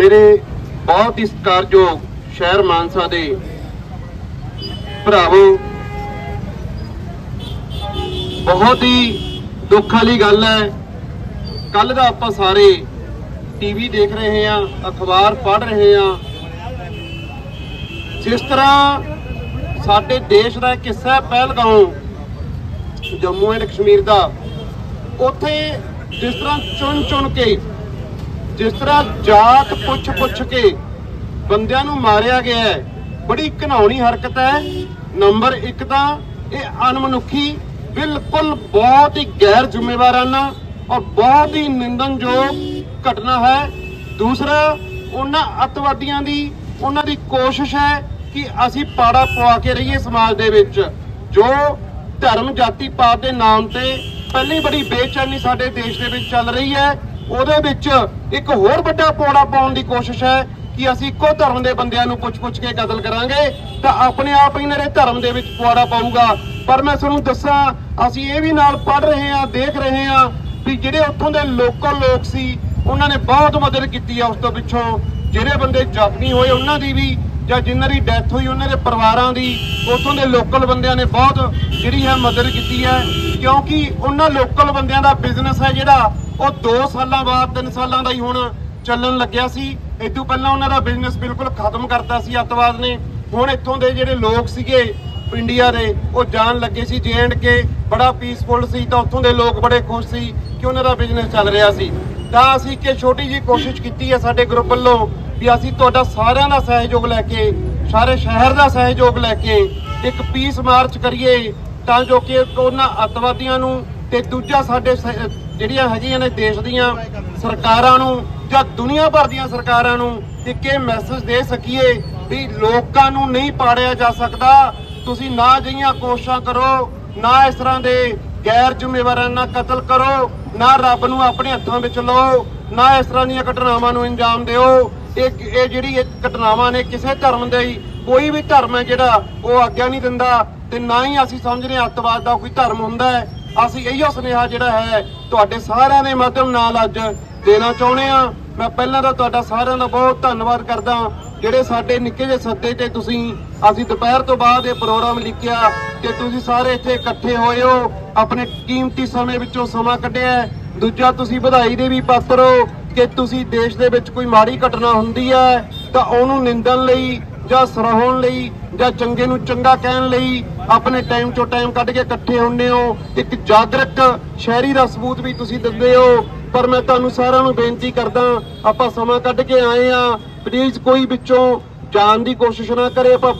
ਮੇਰੇ ਬਹੁਤ ਹੀ ਸਤਿਕਾਰਯੋਗ ਸ਼ਹਿਰ ਮਾਨਸਾ ਦੇ ਭਰਾਵੋ, ਬਹੁਤ ਹੀ ਦੁੱਖ ਵਾਲੀ ਗੱਲ ਹੈ। ਕੱਲ ਦਾ ਆਪਾਂ ਸਾਰੇ ਟੀਵੀ ਦੇਖ ਰਹੇ ਹਾਂ, ਅਖਬਾਰ ਪੜ੍ਹ ਰਹੇ ਹਾਂ। ਜਿਸ ਤਰ੍ਹਾਂ ਸਾਡੇ ਦੇਸ਼ ਦਾ ਕਿੱਸਾ ਹਿੱਸਾ ਪਹਿਲਗਾਉਂ, ਜੰਮੂ ਐਂਡ ਕਸ਼ਮੀਰ ਦਾ। ਉੱਥੇ ਜਿਸ ਤਰ੍ਹਾਂ ਚੁਣ ਚੁਣ ਕੇ ਜਿਸ ਤਰ੍ਹਾਂ ਜਾਤ ਪੁੱਛ ਪੁੱਛ ਕੇ ਬੰਦਿਆਂ ਨੂੰ ਮਾਰਿਆ ਗਿਆ ਹੈ, ਬੜੀ ਘਿਨਾਉਣੀ ਹਰਕਤ ਹੈ। ਨੰਬਰ 1 ਤਾਂ ਇਹ ਅਨਮਨੁੱਖੀ ਬਿਲਕੁਲ ਬਹੁਤ ਹੀ ਗੈਰ ਜ਼ਿੰਮੇਵਾਰਾਨਾ ਔਰ ਬਹੁਤ ਹੀ ਨਿੰਦਨਯੋਗ ਘਟਨਾ ਹੈ। ਦੂਸਰਾ, ਉਹਨਾਂ ਅਤਵਾਦੀਆਂ ਦੀ, ਉਹਨਾਂ ਦੀ ਕੋਸ਼ਿਸ਼ ਹੈ ਕਿ ਅਸੀਂ ਪਾੜਾ ਪਵਾ ਕੇ ਰਹੀਏ ਸਮਾਜ ਦੇ ਵਿੱਚ, ਜੋ ਧਰਮ ਜਾਤੀ ਪਾਤ ਦੇ ਨਾਮ ਤੇ ਪਹਿਲੀ ਬੜੀ ਬੇਚੈਨੀ ਸਾਡੇ ਦੇਸ਼ ਦੇ ਵਿੱਚ ਚੱਲ ਰਹੀ ਹੈ। ਉਹਦੇ ਵਿੱਚ ਇੱਕ ਹੋਰ ਵੱਡਾ ਪੌੜਾ ਪਾਉਣ ਦੀ ਕੋਸ਼ਿਸ਼ ਹੈ ਕਿ ਅਸੀਂ ਇੱਕੋ ਧਰਮ ਦੇ ਬੰਦਿਆਂ ਨੂੰ ਪੁੱਛ-ਪੁੱਛ ਕੇ ਕਤਲ ਕਰਾਂਗੇ, ਤਾਂ ਆਪਣੇ ਆਪ ਹੀ ਨਰੇ ਧਰਮ ਦੇ ਵਿੱਚ ਪੁਆੜਾ ਪਾਊਗਾ। ਪਰ ਮੈਂ ਤੁਹਾਨੂੰ ਦੱਸਾਂ, ਅਸੀਂ ਇਹ ਵੀ ਨਾਲ ਪੜ ਰਹੇ ਹਾਂ, ਦੇਖ ਰਹੇ ਹਾਂ ਵੀ ਜਿਹੜੇ ਉੱਥੋਂ ਦੇ ਲੋਕਲ ਲੋਕ ਸੀ, ਉਹਨਾਂ ਨੇ ਬਹੁਤ ਮਦਦ ਕੀਤੀ ਆ ਉਸ ਤੋਂ ਪਿੱਛੋਂ। ਜਿਹੜੇ ਬੰਦੇ ਜ਼ਖਮੀ ਹੋਏ ਉਹਨਾਂ ਦੀ ਵੀ, ਜਾਂ ਜਿਨ੍ਹਾਂ ਦੀ ਡੈਥ ਹੋਈ ਉਹਨਾਂ ਦੇ ਪਰਿਵਾਰਾਂ ਦੀ, ਉੱਥੋਂ ਦੇ ਲੋਕਲ ਬੰਦਿਆਂ ਨੇ ਬਹੁਤ ਜਿਹੜੀ ਹੈ ਮਦਦ ਕੀਤੀ ਹੈ। ਕਿਉਂਕਿ ਉਹਨਾਂ ਲੋਕਲ ਬੰਦਿਆਂ ਦਾ ਬਿਜ਼ਨਸ ਹੈ ਜਿਹੜਾ ਉਹ 2 ਸਾਲਾਂ ਬਾਅਦ 3 ਸਾਲਾਂ ਦਾ ਹੀ ਹੁਣ ਚੱਲਣ ਲੱਗਿਆ ਸੀ। ਇਦੋਂ ਪਹਿਲਾਂ ਉਹਨਾਂ ਦਾ ਬਿਜ਼ਨਸ ਬਿਲਕੁਲ ਖਤਮ ਕਰਤਾ ਸੀ ਅੱਤਵਾਦ ਨੇ। ਹੁਣ ਇੱਥੋਂ ਦੇ ਜਿਹੜੇ ਲੋਕ ਸੀਗੇ ਇੰਡੀਆ ਦੇ, ਉਹ ਜਾਣ ਲੱਗੇ ਸੀ ਜੇ ਐਂਡ ਕੇ ਬੜਾ ਪੀਸਫੁਲ ਸੀ ਤਾਂ ਉੱਥੋਂ ਦੇ ਲੋਕ ਬੜੇ ਖੁਸ਼ ਸੀ ਕਿ ਉਹਨਾਂ ਦਾ ਬਿਜ਼ਨਸ ਚੱਲ ਰਿਹਾ ਸੀ। ਤਾਂ ਅਸੀਂ ਕਿ ਛੋਟੀ ਜੀ ਕੋਸ਼ਿਸ਼ ਕੀਤੀ ਹੈ ਸਾਡੇ ਗਰੁੱਪ ਵੱਲੋਂ ਵੀ ਅਸੀਂ ਤੁਹਾਡਾ ਸਾਰਿਆਂ ਦਾ ਸਹਿਯੋਗ ਲੈ ਕੇ, ਸਾਰੇ ਸ਼ਹਿਰ ਦਾ ਸਹਿਯੋਗ ਲੈ ਕੇ ਇੱਕ ਪੀਸ ਮਾਰਚ ਕਰੀਏ ਤਾਂ ਜੋ ਕਿ ਉਹਨਾਂ ਅੱਤਵਾਦੀਆਂ ਨੂੰ ਤੇ ਦੂਜਾ ਸਾਡੇ ਸ- ਜਿਹੜੀਆਂ ਹੈਗੀਆਂ ਨੇ ਦੇਸ਼ ਦੀਆਂ ਸਰਕਾਰਾਂ ਨੂੰ ਜਾਂ ਦੁਨੀਆ ਭਰ ਦੀਆਂ ਸਰਕਾਰਾਂ ਨੂੰ ਇੱਕ ਇਹ ਮੈਸੇਜ ਦੇ ਸਕੀਏ ਵੀ ਲੋਕਾਂ ਨੂੰ ਨਹੀਂ ਪਾੜਿਆ ਜਾ ਸਕਦਾ। ਤੁਸੀਂ ਨਾ ਜਿਹੀਆਂ ਕੋਸ਼ਿਸ਼ਾਂ ਕਰੋ, ਨਾ ਇਸ ਤਰ੍ਹਾਂ ਦੇ ਗੈਰ ਜ਼ਿੰਮੇਵਾਰਾਨਾ ਕਤਲ ਕਰੋ, ਨਾ ਰੱਬ ਨੂੰ ਆਪਣੇ ਹੱਥਾਂ ਵਿੱਚ ਲਓ, ਨਾ ਇਸ ਤਰ੍ਹਾਂ ਦੀਆਂ ਘਟਨਾਵਾਂ ਨੂੰ ਅੰਜਾਮ ਦਿਓ। ਇਹ ਇਹ ਜਿਹੜੀ ਇਹ ਘਟਨਾਵਾਂ ਨੇ ਕਿਸੇ ਧਰਮ ਦੇ ਹੀ, ਕੋਈ ਵੀ ਧਰਮ ਹੈ ਜਿਹੜਾ ਉਹ ਆਗਿਆ ਨਹੀਂ ਦਿੰਦਾ ਤੇ ਨਾ ਹੀ ਅਸੀਂ ਸਮਝਦੇ ਹਾਂ ਅੱਤਵਾਦ ਦਾ ਕੋਈ ਧਰਮ ਹੁੰਦਾ ਹੈ। ਅਸੀਂ ਇਹੀਓ ਸੁਨੇਹਾ ਜਿਹੜਾ ਹੈ, ਤੁਹਾਡੇ ਸਾਰਿਆਂ ਦੇ ਮਾਧਿਅਮ ਨਾਲ ਅੱਜ ਦੇਣਾ ਚਾਹੁੰਦੇ ਆ ਮੈਂ ਪਹਿਲਾਂ ਤਾਂ ਤੁਹਾਡਾ ਸਾਰਿਆਂ ਦਾ ਬਹੁਤ ਧੰਨਵਾਦ ਕਰਦਾ ਜਿਹੜੇ ਸਾਡੇ ਨਿੱਕੇ ਜਿਹੇ ਸੱਦੇ ਤੇ ਤੁਸੀਂ, ਅਸੀਂ ਦੁਪਹਿਰ ਤੋਂ ਬਾਅਦ ਇਹ ਪ੍ਰੋਗਰਾਮ ਲਿਖਿਆ ਤੇ ਤੁਸੀਂ ਸਾਰੇ ਇੱਥੇ ਇਕੱਠੇ ਹੋਏ ਹੋ। ਆਪਣੇ ਕੀਮਤੀ ਸਮੇਂ ਵਿੱਚੋਂ ਸਮਾਂ ਕੱਢਿਆ ਦੂਜਾ, ਤੁਸੀਂ ਵਧਾਈ ਦੇ ਵੀ ਪਾਤਰ ਹੋ। ਕਿ ਤੁਸੀਂ ਦੇਸ਼ ਦੇ ਵਿੱਚ ਕੋਈ ਮਾੜੀ ਘਟਨਾ ਹੁੰਦੀ ਹੈ, ਤਾਂ ਉਹਨੂੰ ਨਿੰਦਣ ਲਈ ਜਾਂ ਸਰਾਹਣ ਲਈ ਜਾਂ ਚੰਗੇ ਨੂੰ ਚੰਗਾ ਕਹਿਣ ਲਈ ਆਪਣੇ ਟਾਈਮ ਚੋਂ ਟਾਈਮ ਕੱਢ ਕੇ ਇਕੱਠੇ ਹੁੰਦੇ ਹੋ। ਇੱਕ ਜਾਗਰਕ ਸ਼ਹਿਰੀ ਦਾ ਸਬੂਤ ਵੀ ਤੁਸੀਂ ਦਿੰਦੇ ਹੋ। ਪਰ ਮੈਂ ਤੁਹਾਨੂੰ ਸਾਰਿਆਂ ਨੂੰ ਬੇਨਤੀ ਕਰਦਾ, ਆਪਾਂ ਸਮਾਂ ਕੱਢ ਕੇ ਆਏ ਆ ਪਲੀਜ਼ ਕੋਈ ਵਿੱਚੋਂ ਜਾਣ ਦੀ ਕੋਸ਼ਿਸ਼ ਨਾ ਕਰੇ, ਆਪਾਂ